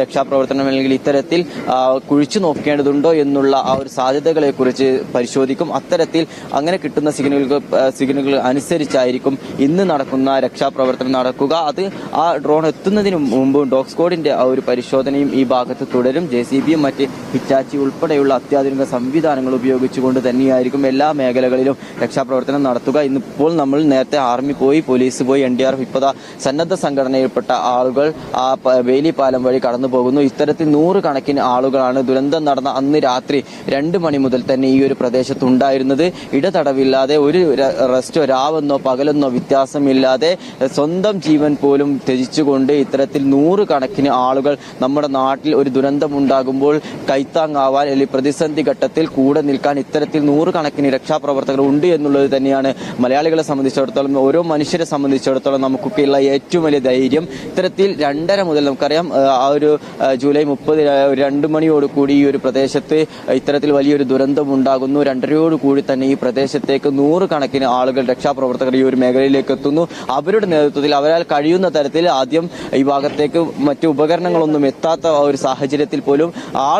രക്ഷാപ്രവർത്തനം അല്ലെങ്കിൽ ഇത്തരത്തിൽ കുഴിച്ചു നോക്കേണ്ടതുണ്ടോ എന്നുള്ള ആ ഒരു സാധ്യതകളെ കുറിച്ച് പരിശോധിക്കും. അത്തരത്തിൽ അങ്ങനെ കിട്ടുന്ന സിഗ്നലുകൾ സിഗ്നലുകൾ അനുസരിച്ചായിരിക്കും ഇന്ന് നടക്കുന്ന രക്ഷാപ്രവർത്തനം നടക്കുക. അത് ആ ഡ്രോൺ എത്തുന്നതിന് മുമ്പ് ഡോഗ് സ്ക്വാഡിന്റെ ആ ഒരു പരിശോധനയും ഈ ഭാഗത്ത് തുടരും. ജെ സി ബിയും മറ്റ് ഹിറ്റാച്ചി ഉൾപ്പെടെയുള്ള അത്യാധുനിക സംവിധാനങ്ങൾ ഉപയോഗിച്ചുകൊണ്ട് തന്നെയായിരിക്കും എല്ലാ മേഖലകളിലും രക്ഷാപ്രവർത്തനം നടത്തുക. ഇന്നിപ്പോൾ നമ്മൾ നേരത്തെ ആർമി പോയി പോലീസ് പോയി എൻ ഡി ആർ ഇപ്പത സന്നദ്ധ സംഘടനയിൽപ്പെട്ട ആളുകൾ ആ വേലിപ്പാലം വേലി പാലം വഴി കടന്നു പോകുന്നു. ഇത്തരത്തിൽ നൂറുകണക്കിന് ആളുകളാണ് ദുരന്തം നടന്ന അന്ന് രാത്രി രണ്ട് മണി മുതൽ തന്നെ ഈ ഒരു പ്രദേശത്ത് ഉണ്ടായിരുന്നത് ഇടതടവില്ലാതെ ഒരു റെസ്റ്റോ രാവെന്നോ പകലെന്നോ വ്യത്യാസമില്ലാതെ സ്വന്തം ജീവൻ പോലും ത്യജിച്ചുകൊണ്ട് ഇത്തരത്തിൽ നൂറുകണക്കിന് ആളുകൾ നമ്മുടെ നാട്ടിൽ ഒരു ദുരന്തം ഉണ്ടാകുമ്പോൾ കൈത്താങ്ങാവാൻ അല്ലെങ്കിൽ പ്രതിസന്ധി ഘട്ടത്തിൽ കൂടെ നിൽക്കാൻ ഇത്തരത്തിൽ നൂറുകണക്കിന് രക്ഷാപ്രവർത്തകർ ഉണ്ട് എന്നുള്ളത് തന്നെയാണ് മലയാളികളെ സംബന്ധിച്ചിടത്തോളം ഓരോ മനുഷ്യരെ സംബന്ധിച്ചിടത്തോളം നമുക്കൊക്കെയുള്ള ഏറ്റവും വലിയ ധൈര്യം. ഇത്തരത്തിൽ രണ്ടര മുതൽ നമുക്കറിയാം ആ ഒരു ജൂലൈ മുപ്പത് രണ്ട് മണിയോട് കൂടി ഈ ഒരു പ്രദേശത്ത് ഇത്തരത്തിൽ വലിയൊരു ദുരന്തം ഉണ്ടാകുന്നു. രണ്ടരയോട് കൂടി തന്നെ ഈ പ്രദേശത്തേക്ക് നൂറുകണക്കിന് ആളുകൾ രക്ഷാപ്രവർത്തകർ ഈ ഒരു മേഖലയിലേക്ക് എത്തുന്നു. അവരുടെ നേതൃത്വത്തിൽ അവരാൽ കഴിയുന്ന തരത്തിൽ ആദ്യം ഈ ഭാഗത്തേക്ക് മറ്റു ഉപകരണങ്ങളൊന്നും എത്താത്ത ഒരു സാഹചര്യത്തിൽ പോലും ആ